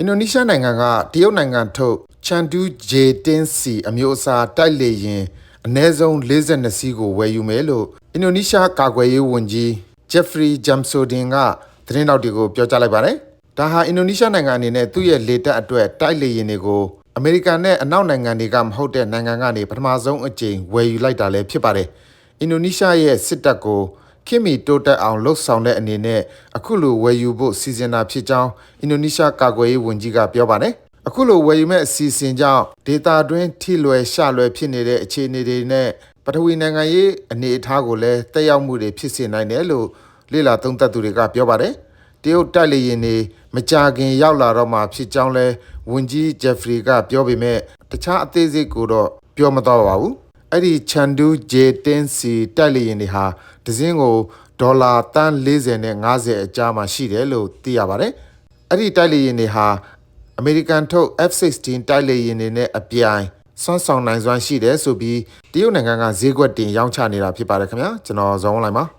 အင်ဒိုနီးရှားနိုင်ငံကတရုတ်နိုင်ငံထုတ်ချန်တူး J10C အမျိုးအစားတိုက်လေယာဉ်အနည်းဆုံး42စီးကိုဝယ်ယူမယ်လို့အင်ဒိုနီးရှားကာကွယ်ရေးဝန်ကြီး Jeffrey Jamsodin ကသတင်းတောက်တွေကိုပြောကြားလိုက်ပါတယ်။ဒါဟာအင်ဒိုနီးရှားနိုင်ငံအနေနဲ့သူ့ရဲ့လေတပ်အတွက်တိုက်လေယာဉ်တွေကိုအမေရိကန်နဲ့အနောက်နိုင်ငံတွေကမဟုတ်တဲ့နိုင်ငံကနေပထမဆုံးအကြိမ်ဝယ်ယူလိုက်တာလည်းဖြစ်ပါတယ်။အင်ဒိုနီးရှားရဲ့စစ်တပ်ကို ခင်မီတိုးတက်အောင်လှုပ်ဆောင်တဲ့အနေနဲ့အခုလိုဝယ်ယူဖို့စီစဉ်တာဖြစ်ကြောင်းအင်ဒိုနီးရှားကာကွယ်ရေးဝန်ကြီးကပြောပါတယ်။အခုလိုဝယ်ယူမဲ့အစီအစဉ်ကြောင့်ဒေတာတွင်းထိလွယ်ရှလွယ်ဖြစ်နေတဲ့အခြေအနေတွေနဲ့ပထဝီနိုင်ငံရေးအနေအထားကိုလည်းတက်ရောက်မှုတွေဖြစ်စေနိုင်တယ်လို့လေ့လာသုံးသပ်သူတွေကပြောပါတယ်။တရုတ်တိုက်လေယာဉ်တွေမကြာခင်ရောက်လာတော့မှဖြစ်ကြောင်းလဲဝန်ကြီးဂျက်ဖရီကပြောပေမဲ့တခြားအသေးစိတ်ကိုတော့ပြောမတော့ပါဘူး။ အဲ့ဒီချန်ဒူး J10C တိုက်လေယာဉ်တွေဟာဒဇင်းကိုဒေါ်လာတန်း40နဲ့50အကြားမှာရှိတယ်လို့သိရပါတယ်။အဲ့ဒီတိုက်လေယာဉ်တွေဟာအမေရိကန်ထုတ် F-16 တိုက်လေယာဉ်တွေနဲ့အပြိုင်စွမ်းဆောင်နိုင်စွမ်းရှိတယ်ဆိုပြီးတရုတ်နိုင်ငံကဈေးကွက်တင်ရောင်းချနေတာဖြစ်ပါတယ်ခင်ဗျာကျွန်တော်ဇောင်းလိုက်ပါ